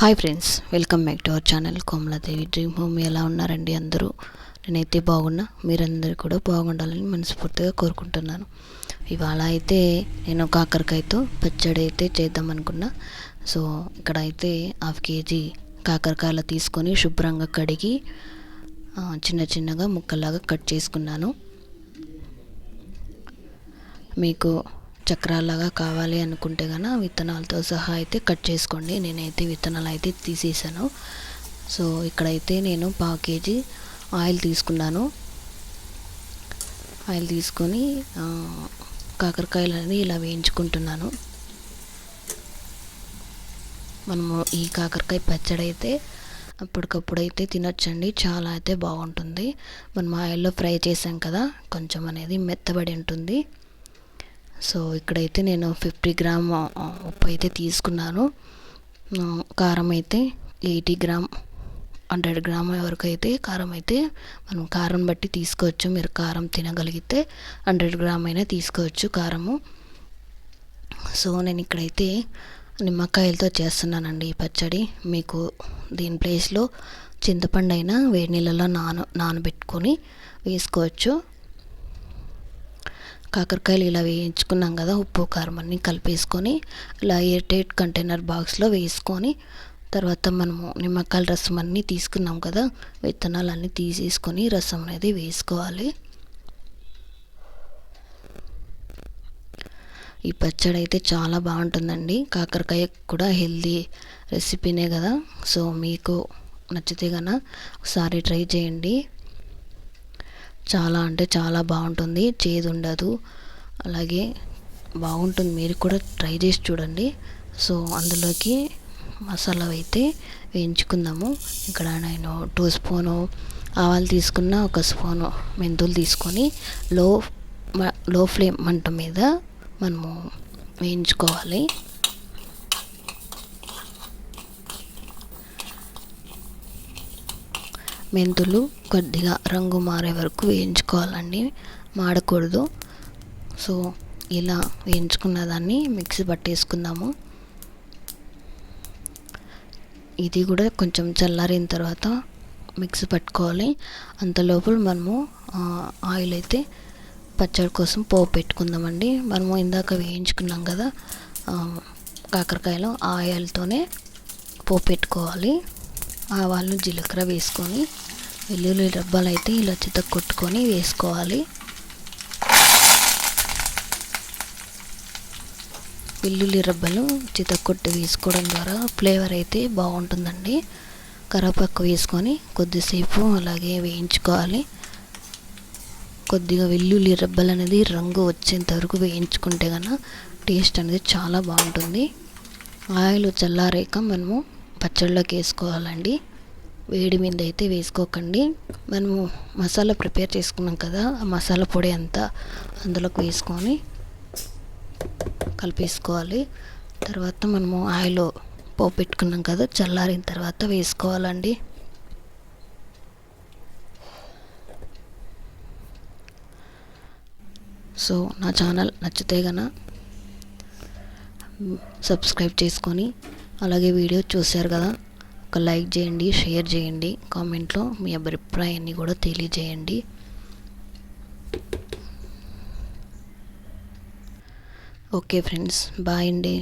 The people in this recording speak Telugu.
Hi friends welcome back to our channel Komaladevi dream home ఎలా ఉన్నారండి అందరూ? నేనైతే బాగున్నా మీరందరూ కూడా బాగుండాలని మనస్ఫూర్తిగా కోరుకుంటున్నాను. ఇవాళ అయితే నేను కాకరకాయతో పచ్చడి అయితే చేద్దాం అనుకున్నా. సో ఇక్కడ అయితే హాఫ్ కేజీ కాకరకాయలు తీసుకొని శుభ్రంగా కడిగి చిన్న చిన్నగా ముక్కలాగా కట్ చేసుకున్నాను. మీకు చక్రాలాగా కావాలి అనుకుంటే కనుక విత్తనాలతో సహా అయితే కట్ చేసుకోండి. నేనైతే విత్తనాలు అయితే తీసేసాను. సో ఇక్కడైతే నేను పావు కేజీ ఆయిల్ తీసుకున్నాను. ఆయిల్ తీసుకొని కాకరకాయలు కాకరకాయలని ఇలా వేయించుకుంటున్నాను. మనము ఈ కాకరకాయ పచ్చడి అయితే అప్పటికప్పుడు అయితే తినొచ్చండి. చాలా అయితే బాగుంటుంది. మనం ఆయిల్లో ఫ్రై చేసాం కదా కొంచెం అనేది మెత్తబడి ఉంటుంది. సో ఇక్కడైతే నేను ఫిఫ్టీ గ్రామ్ ఉప్పు అయితే తీసుకున్నాను. కారం అయితే ఎయిటీ గ్రామ్ హండ్రెడ్ గ్రామ్ వరకు అయితే కారం అయితే మనం కారం బట్టి తీసుకోవచ్చు. మీరు కారం తినగలిగితే హండ్రెడ్ గ్రామ్ అయినా తీసుకోవచ్చు కారము. సో నేను ఇక్కడైతే నిమ్మకాయలతో చేస్తున్నానండి ఈ పచ్చడి. మీకు దీని ప్లేస్లో చింతపండు అయినా వేడి నీళ్ళలో నాన నానబెట్టుకొని వేసుకోవచ్చు. కాకరకాయలు ఇలా వేయించుకున్నాం కదా ఉప్పు కారం అన్నీ కలిపేసుకొని ఇలా ఎయిర్టైట్ కంటైనర్ బాక్స్లో వేసుకొని తర్వాత మనము నిమ్మకాయల రసం అన్నీ తీసుకున్నాం కదా విత్తనాలు అన్నీ తీసేసుకొని రసం అనేది వేసుకోవాలి. ఈ పచ్చడి అయితే చాలా బాగుంటుందండి. కాకరకాయ కూడా హెల్దీ రెసిపీనే కదా. సో మీకు నచ్చితే కనుక ఒకసారి ట్రై చేయండి. చాలా అంటే చాలా బాగుంటుంది. చేదు ఉండదు అలాగే బాగుంటుంది. మీరు కూడా ట్రై చేసి చూడండి. సో అందులోకి మసాలా అయితే వేయించుకుందాము. ఇక్కడ నేను టూ స్పూను ఆవాలు తీసుకున్న ఒక స్పూను మెంతులు తీసుకొని లో లో ఫ్లేమ్ మంట మీద మనము వేయించుకోవాలి. మెంతులు కొద్దిగా రంగు మారే వరకు వేయించుకోవాలండి. మాడకూడదు. సో ఇలా వేయించుకున్న దాన్ని మిక్సీ పట్టేసుకుందాము. ఇది కూడా కొంచెం చల్లారిన తర్వాత మిక్సీ పట్టుకోవాలి. అంతలోపల మనము ఆయిల్ అయితే పచ్చడి కోసం పోపు పెట్టుకుందామండి. మనము ఇందాక వేయించుకున్నాం కదా కాకరకాయలు ఆ ఆయిల్తోనే పోపు పెట్టుకోవాలి. ఆవాలు జీలకర్ర వేసుకొని వెల్లుల్లి రబ్బలు అయితే ఇలా చిత కొట్టుకొని వేసుకోవాలి. వెల్లుల్లి రబ్బలు చితక్కొట్టి వేసుకోవడం ద్వారా ఫ్లేవర్ అయితే బాగుంటుందండి. కరివేపాకు వేసుకొని కొద్దిసేపు అలాగే వేయించుకోవాలి. కొద్దిగా వెల్లుల్లి రబ్బలు అనేది రంగు వచ్చేంత వరకు వేయించుకుంటే కనుక టేస్ట్ అనేది చాలా బాగుంటుంది. ఆయిల్ చల్లారాక మనము పచ్చళ్ళలోకి వేసుకోవాలండి. వేడి మీద అయితే వేసుకోకండి. మనము మసాలా ప్రిపేర్ చేసుకున్నాం కదా ఆ మసాలా పొడి అంతా అందులోకి వేసుకొని కలిపేసుకోవాలి. తర్వాత మనము ఆయిల్ పోపు పెట్టుకున్నాం కదా చల్లారిన తర్వాత వేసుకోవాలండి. సో నా ఛానల్ నచ్చితే గన సబ్స్క్రైబ్ చేసుకొని అలాగే వీడియో చూశారు కదా ఒక లైక్ చేయండి షేర్ చేయండి కామెంట్లో మీ అభిప్రాయాన్ని కూడా తెలియజేయండి. ఓకే ఫ్రెండ్స్ బాయ్ అండి.